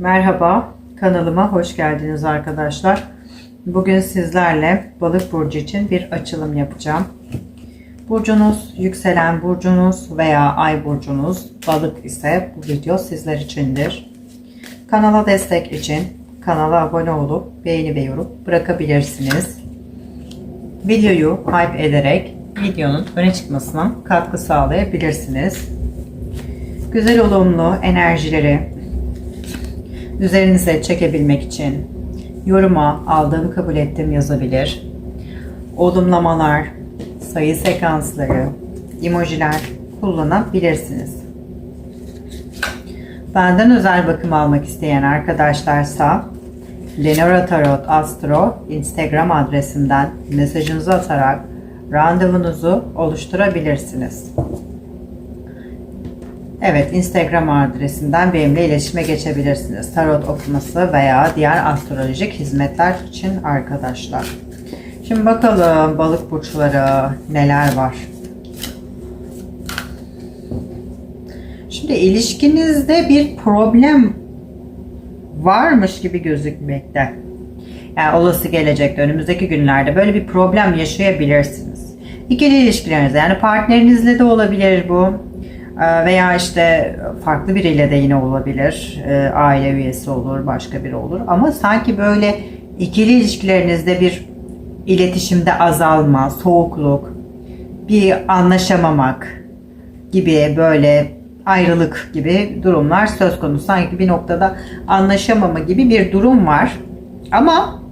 Merhaba, kanalıma hoş geldiniz arkadaşlar. Bugün sizlerle balık burcu için bir açılım yapacağım. Burcunuz, yükselen burcunuz veya ay burcunuz balık ise bu video sizler içindir. Kanala destek için kanala abone olup beğeni ve yorum bırakabilirsiniz. Videoyu hype ederek videonun öne çıkmasına katkı sağlayabilirsiniz. Güzel olumlu enerjileri üzerinize çekebilmek için yoruma aldığım kabul ettim yazabilir. Olumlamalar, sayı sekansları, emojiler kullanabilirsiniz. Benden özel bakım almak isteyen arkadaşlarsa Lenora Tarot Astro Instagram adresimden mesajınızı atarak randevunuzu oluşturabilirsiniz. Evet, Instagram adresinden benimle iletişime geçebilirsiniz. Tarot okuması veya diğer astrolojik hizmetler için arkadaşlar. Şimdi bakalım balık burçları neler var. Şimdi ilişkinizde bir problem varmış gibi gözükmekte. Yani olası gelecekte, önümüzdeki günlerde böyle bir problem yaşayabilirsiniz. İkili ilişkilerinizde yani partnerinizle de olabilir bu. Ee, veya işte farklı biriyle de yine olabilir. Ee, aile üyesi olur, başka biri olur. Ama sanki böyle ikili ilişkilerinizde bir iletişimde azalma, soğukluk, bir anlaşamamak gibi böyle ayrılık gibi durumlar söz konusu. Sanki bir noktada anlaşamama gibi bir durum var. Ama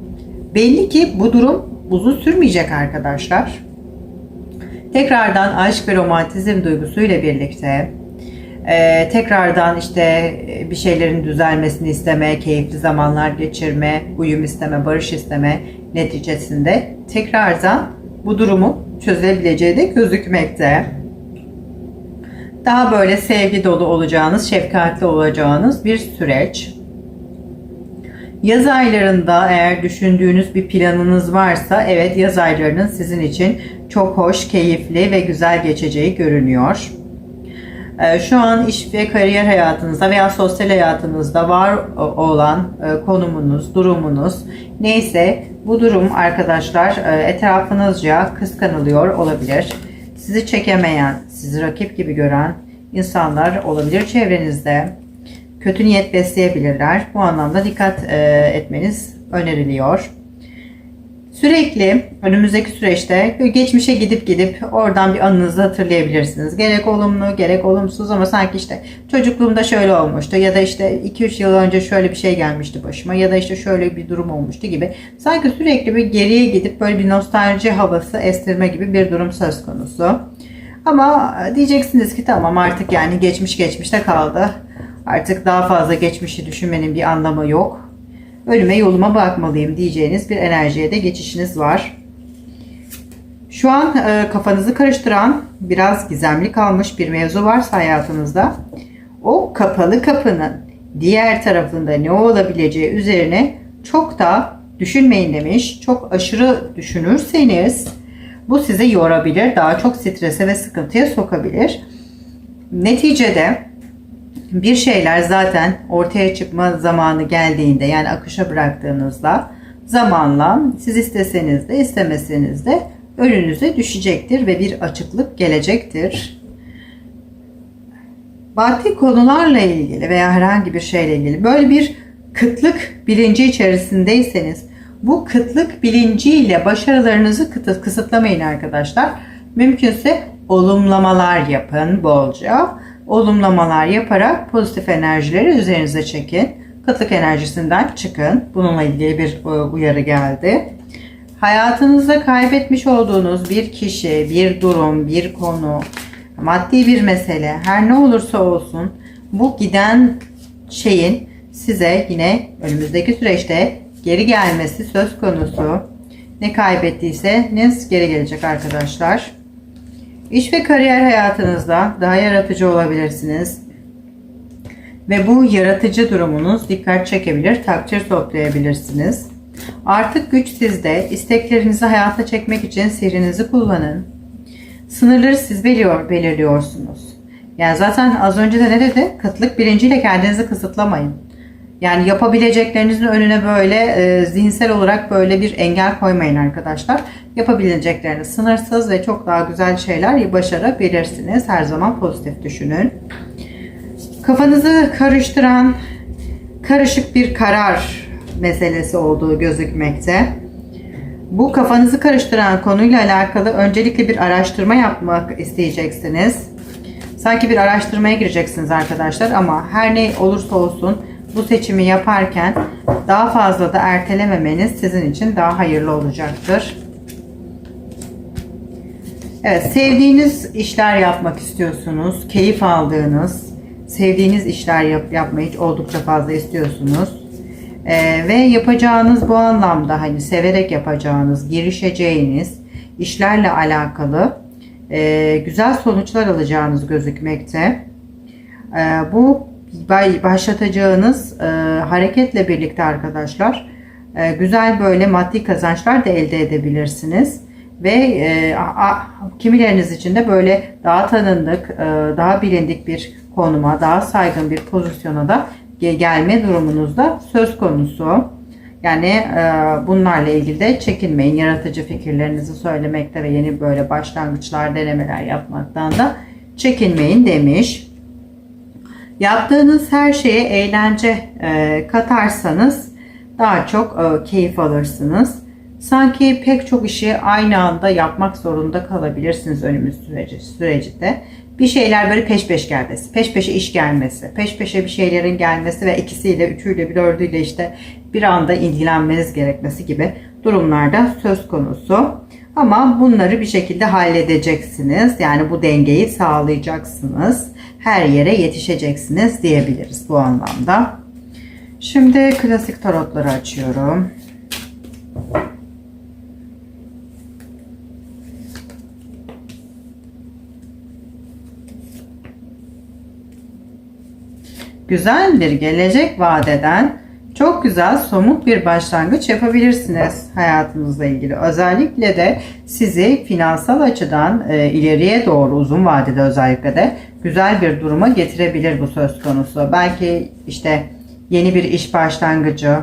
belli ki bu durum uzun sürmeyecek arkadaşlar. Tekrardan aşk ve romantizm duygusuyla birlikte e, tekrardan işte bir şeylerin düzelmesini isteme, keyifli zamanlar geçirme, uyum isteme, barış isteme neticesinde tekrardan bu durumu çözebileceği de gözükmekte. Daha böyle sevgi dolu olacağınız, şefkatli olacağınız bir süreç. Yaz aylarında eğer düşündüğünüz bir planınız varsa evet yaz aylarının sizin için çok hoş, keyifli ve güzel geçeceği görünüyor. Ee, şu an iş ve kariyer hayatınızda veya sosyal hayatınızda var olan e, konumunuz, durumunuz neyse bu durum arkadaşlar e, etrafınızca kıskanılıyor olabilir. Sizi çekemeyen, sizi rakip gibi gören insanlar olabilir çevrenizde. Kötü niyet besleyebilirler. Bu anlamda dikkat e, etmeniz öneriliyor. Sürekli önümüzdeki süreçte geçmişe gidip gidip oradan bir anınızı hatırlayabilirsiniz. Gerek olumlu gerek olumsuz ama sanki işte çocukluğumda şöyle olmuştu ya da işte 2-3 yıl önce şöyle bir şey gelmişti başıma ya da işte şöyle bir durum olmuştu gibi. Sanki sürekli bir geriye gidip böyle bir nostalji havası estirme gibi bir durum söz konusu. Ama diyeceksiniz ki tamam artık yani geçmiş geçmişte kaldı. Artık daha fazla geçmişi düşünmenin bir anlamı yok ölüme yoluma bakmalıyım diyeceğiniz bir enerjiye de geçişiniz var. Şu an e, kafanızı karıştıran biraz gizemli kalmış bir mevzu varsa hayatınızda o kapalı kapının diğer tarafında ne olabileceği üzerine çok da düşünmeyin demiş. Çok aşırı düşünürseniz bu sizi yorabilir, daha çok strese ve sıkıntıya sokabilir. Neticede bir şeyler zaten ortaya çıkma zamanı geldiğinde yani akışa bıraktığınızda zamanla siz isteseniz de istemeseniz de önünüze düşecektir ve bir açıklık gelecektir. Batı konularla ilgili veya herhangi bir şeyle ilgili böyle bir kıtlık bilinci içerisindeyseniz bu kıtlık bilinciyle başarılarınızı kısıtlamayın arkadaşlar. Mümkünse olumlamalar yapın bolca olumlamalar yaparak pozitif enerjileri üzerinize çekin. Kıtlık enerjisinden çıkın. Bununla ilgili bir e, uyarı geldi. Hayatınızda kaybetmiş olduğunuz bir kişi, bir durum, bir konu, maddi bir mesele her ne olursa olsun bu giden şeyin size yine önümüzdeki süreçte geri gelmesi söz konusu. Ne kaybettiyseniz geri gelecek arkadaşlar. İş ve kariyer hayatınızda daha yaratıcı olabilirsiniz. Ve bu yaratıcı durumunuz dikkat çekebilir, takdir toplayabilirsiniz. Artık güç sizde. İsteklerinizi hayata çekmek için sihrinizi kullanın. Sınırları siz belirliyor, belirliyorsunuz. Yani zaten az önce de ne dedi? Kıtlık bilinciyle kendinizi kısıtlamayın. Yani yapabileceklerinizin önüne böyle e, zihinsel olarak böyle bir engel koymayın arkadaşlar. Yapabilecekleriniz sınırsız ve çok daha güzel şeyler başarabilirsiniz. Her zaman pozitif düşünün. Kafanızı karıştıran karışık bir karar meselesi olduğu gözükmekte. Bu kafanızı karıştıran konuyla alakalı öncelikle bir araştırma yapmak isteyeceksiniz. Sanki bir araştırmaya gireceksiniz arkadaşlar ama her ne olursa olsun bu seçimi yaparken daha fazla da ertelememeniz sizin için daha hayırlı olacaktır. Evet, sevdiğiniz işler yapmak istiyorsunuz, keyif aldığınız, sevdiğiniz işler yap, yapmayı oldukça fazla istiyorsunuz. Ee, ve yapacağınız bu anlamda hani severek yapacağınız, girişeceğiniz işlerle alakalı e, güzel sonuçlar alacağınız gözükmekte. E, bu başlatacağınız e, hareketle birlikte arkadaşlar e, güzel böyle maddi kazançlar da elde edebilirsiniz. Ve e, a, kimileriniz için de böyle daha tanındık, e, daha bilindik bir konuma, daha saygın bir pozisyona da gelme durumunuzda söz konusu. Yani e, bunlarla ilgili de çekinmeyin. Yaratıcı fikirlerinizi söylemekte ve yeni böyle başlangıçlar, denemeler yapmaktan da çekinmeyin demiş. Yaptığınız her şeye eğlence e, katarsanız daha çok e, keyif alırsınız. Sanki pek çok işi aynı anda yapmak zorunda kalabilirsiniz önümüz süreci, sürecinde. Bir şeyler böyle peş peş gelmesi, peş peşe iş gelmesi, peş peşe bir şeylerin gelmesi ve ikisiyle, üçüyle, bir dördüyle işte bir anda ilgilenmeniz gerekmesi gibi durumlarda söz konusu. Ama bunları bir şekilde halledeceksiniz. Yani bu dengeyi sağlayacaksınız. Her yere yetişeceksiniz diyebiliriz bu anlamda. Şimdi klasik tarotları açıyorum. Güzel bir gelecek vadeden çok güzel somut bir başlangıç yapabilirsiniz hayatınızla ilgili. Özellikle de sizi finansal açıdan e, ileriye doğru uzun vadede özellikle de güzel bir duruma getirebilir bu söz konusu. Belki işte yeni bir iş başlangıcı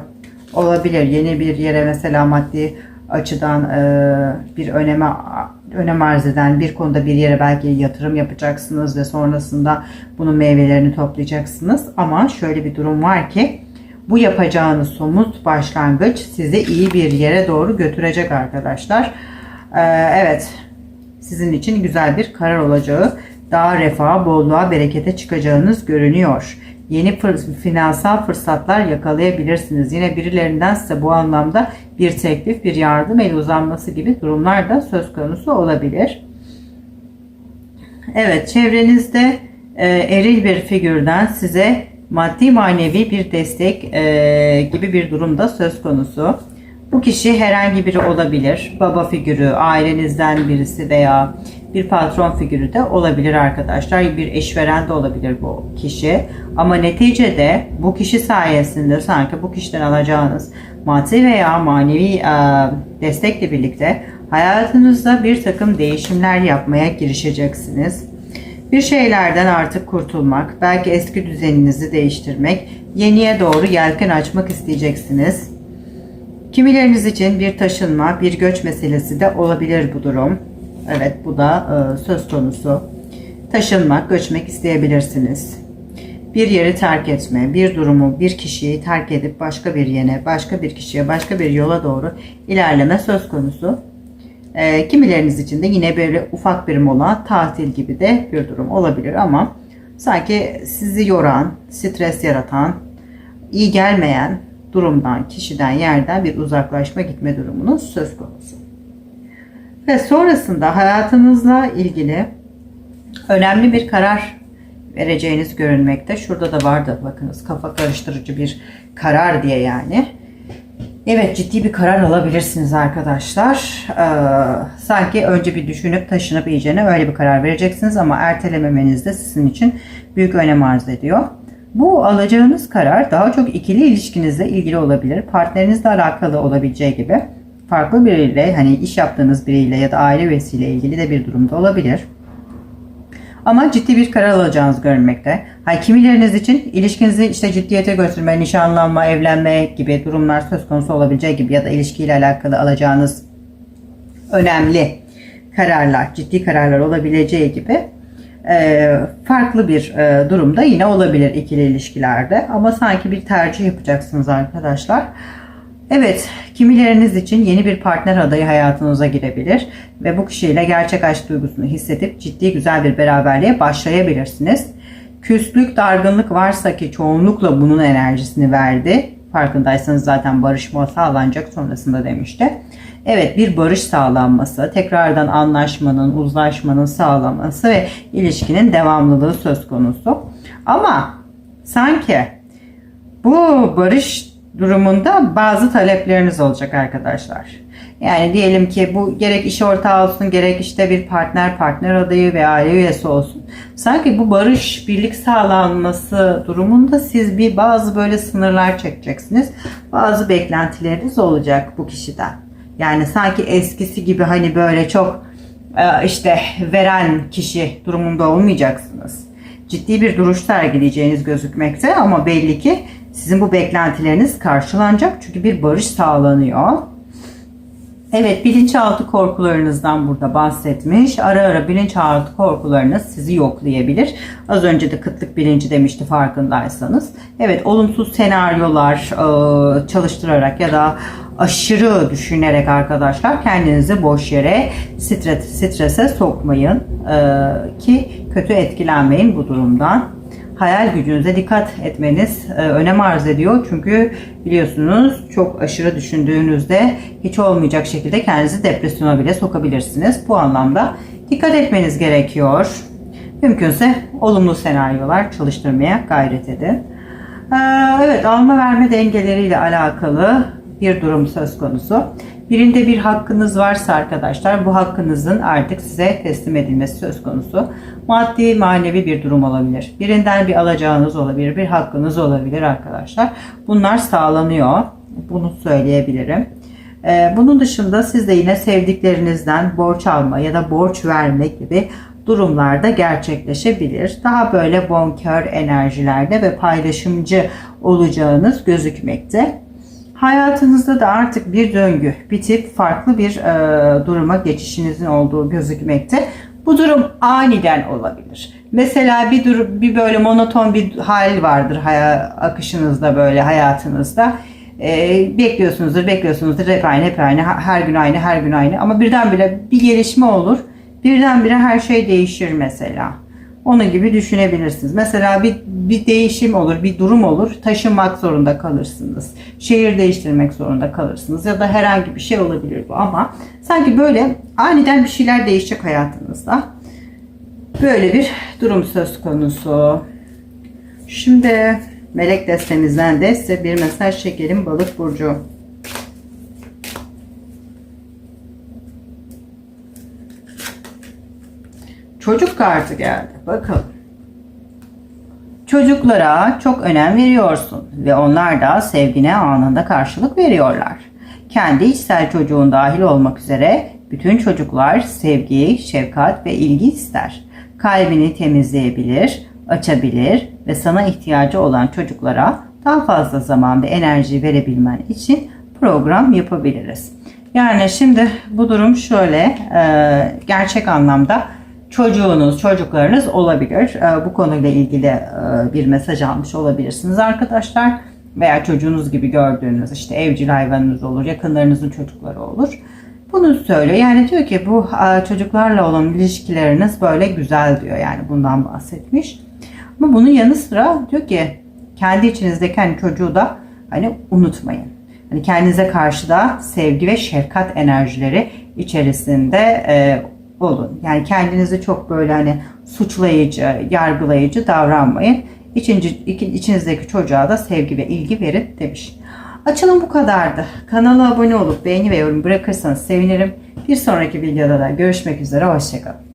olabilir. Yeni bir yere mesela maddi açıdan e, bir öneme önem arz eden bir konuda bir yere belki yatırım yapacaksınız ve sonrasında bunun meyvelerini toplayacaksınız. Ama şöyle bir durum var ki bu yapacağınız somut başlangıç sizi iyi bir yere doğru götürecek arkadaşlar. Ee, evet sizin için güzel bir karar olacağı daha refaha, bolluğa, berekete çıkacağınız görünüyor. Yeni finansal fırsatlar yakalayabilirsiniz. Yine birilerinden size bu anlamda bir teklif, bir yardım el uzanması gibi durumlar da söz konusu olabilir. Evet, çevrenizde e, eril bir figürden size maddi manevi bir destek e, gibi bir durumda söz konusu. Bu kişi herhangi biri olabilir. Baba figürü, ailenizden birisi veya bir patron figürü de olabilir arkadaşlar. Bir eşveren de olabilir bu kişi. Ama neticede bu kişi sayesinde sanki bu kişiden alacağınız maddi veya manevi e, destekle birlikte hayatınızda bir takım değişimler yapmaya girişeceksiniz. Bir şeylerden artık kurtulmak, belki eski düzeninizi değiştirmek, yeniye doğru yelken açmak isteyeceksiniz. Kimileriniz için bir taşınma, bir göç meselesi de olabilir bu durum. Evet bu da e, söz konusu. Taşınmak, göçmek isteyebilirsiniz. Bir yeri terk etme, bir durumu, bir kişiyi terk edip başka bir yere, başka bir kişiye, başka bir yola doğru ilerleme söz konusu. E, kimileriniz için de yine böyle ufak bir mola, tatil gibi de bir durum olabilir ama sanki sizi yoran, stres yaratan, iyi gelmeyen durumdan, kişiden, yerden bir uzaklaşma gitme durumunuz söz konusu. Ve sonrasında hayatınızla ilgili önemli bir karar vereceğiniz görünmekte. Şurada da vardı bakınız kafa karıştırıcı bir karar diye yani. Evet ciddi bir karar alabilirsiniz arkadaşlar. Ee, sanki önce bir düşünüp taşınıp iyicene öyle bir karar vereceksiniz ama ertelememeniz de sizin için büyük önem arz ediyor. Bu alacağınız karar daha çok ikili ilişkinizle ilgili olabilir. Partnerinizle alakalı olabileceği gibi farklı biriyle hani iş yaptığınız biriyle ya da aile üyesiyle ilgili de bir durumda olabilir. Ama ciddi bir karar alacağınız görünmekte. Ha, kimileriniz için ilişkinizi işte ciddiyete götürme, nişanlanma, evlenme gibi durumlar söz konusu olabileceği gibi ya da ilişkiyle alakalı alacağınız önemli kararlar, ciddi kararlar olabileceği gibi e, farklı bir e, durumda yine olabilir ikili ilişkilerde. Ama sanki bir tercih yapacaksınız arkadaşlar. Evet, kimileriniz için yeni bir partner adayı hayatınıza girebilir ve bu kişiyle gerçek aşk duygusunu hissedip ciddi güzel bir beraberliğe başlayabilirsiniz. Küslük, dargınlık varsa ki çoğunlukla bunun enerjisini verdi. Farkındaysanız zaten barışma sağlanacak sonrasında demişti. Evet bir barış sağlanması, tekrardan anlaşmanın, uzlaşmanın sağlanması ve ilişkinin devamlılığı söz konusu. Ama sanki bu barış durumunda bazı talepleriniz olacak arkadaşlar. Yani diyelim ki bu gerek iş ortağı olsun gerek işte bir partner partner adayı veya aile üyesi olsun. Sanki bu barış birlik sağlanması durumunda siz bir bazı böyle sınırlar çekeceksiniz. Bazı beklentileriniz olacak bu kişiden. Yani sanki eskisi gibi hani böyle çok e, işte veren kişi durumunda olmayacaksınız. Ciddi bir duruş sergileyeceğiniz gözükmekte ama belli ki sizin bu beklentileriniz karşılanacak çünkü bir barış sağlanıyor. Evet bilinçaltı korkularınızdan burada bahsetmiş. Ara ara bilinçaltı korkularınız sizi yoklayabilir. Az önce de kıtlık bilinci demişti farkındaysanız. Evet olumsuz senaryolar e, çalıştırarak ya da aşırı düşünerek arkadaşlar kendinizi boş yere stres, strese sokmayın e, ki kötü etkilenmeyin bu durumdan hayal gücünüze dikkat etmeniz e, önem arz ediyor. Çünkü biliyorsunuz çok aşırı düşündüğünüzde hiç olmayacak şekilde kendinizi depresyona bile sokabilirsiniz. Bu anlamda dikkat etmeniz gerekiyor. Mümkünse olumlu senaryolar çalıştırmaya gayret edin. Ee, evet alma verme dengeleriyle alakalı bir durum söz konusu. Birinde bir hakkınız varsa arkadaşlar bu hakkınızın artık size teslim edilmesi söz konusu. Maddi manevi bir durum olabilir. Birinden bir alacağınız olabilir, bir hakkınız olabilir arkadaşlar. Bunlar sağlanıyor. Bunu söyleyebilirim. Ee, bunun dışında siz de yine sevdiklerinizden borç alma ya da borç verme gibi durumlarda gerçekleşebilir. Daha böyle bonkör enerjilerde ve paylaşımcı olacağınız gözükmekte. Hayatınızda da artık bir döngü bitip farklı bir e, duruma geçişinizin olduğu gözükmekte. Bu durum aniden olabilir. Mesela bir dur bir böyle monoton bir hal vardır hayat akışınızda böyle hayatınızda. E, bekliyorsunuzdur, bekliyorsunuzdur hep aynı, hep aynı, her gün aynı, her gün aynı. Ama birdenbire bir gelişme olur. Birdenbire her şey değişir mesela. Onun gibi düşünebilirsiniz. Mesela bir, bir değişim olur, bir durum olur. Taşınmak zorunda kalırsınız. Şehir değiştirmek zorunda kalırsınız. Ya da herhangi bir şey olabilir bu. Ama sanki böyle aniden bir şeyler değişecek hayatınızda. Böyle bir durum söz konusu. Şimdi melek destemizden de size bir mesaj çekelim balık burcu. Çocuk kartı geldi. Bakalım. Çocuklara çok önem veriyorsun ve onlar da sevgine anında karşılık veriyorlar. Kendi içsel çocuğun dahil olmak üzere bütün çocuklar sevgi, şefkat ve ilgi ister. Kalbini temizleyebilir, açabilir ve sana ihtiyacı olan çocuklara daha fazla zaman ve enerji verebilmen için program yapabiliriz. Yani şimdi bu durum şöyle gerçek anlamda çocuğunuz, çocuklarınız olabilir. Ee, bu konuyla ilgili e, bir mesaj almış olabilirsiniz arkadaşlar. Veya çocuğunuz gibi gördüğünüz işte evcil hayvanınız olur, yakınlarınızın çocukları olur. Bunu söylüyor. Yani diyor ki bu e, çocuklarla olan ilişkileriniz böyle güzel diyor. Yani bundan bahsetmiş. Ama bunun yanı sıra diyor ki kendi içinizdeki hani çocuğu da hani unutmayın. Hani kendinize karşı da sevgi ve şefkat enerjileri içerisinde e, olun. Yani kendinizi çok böyle hani suçlayıcı, yargılayıcı davranmayın. İçinci, içinizdeki çocuğa da sevgi ve ilgi verin demiş. Açılım bu kadardı. Kanala abone olup beğeni ve yorum bırakırsanız sevinirim. Bir sonraki videoda da görüşmek üzere. Hoşçakalın.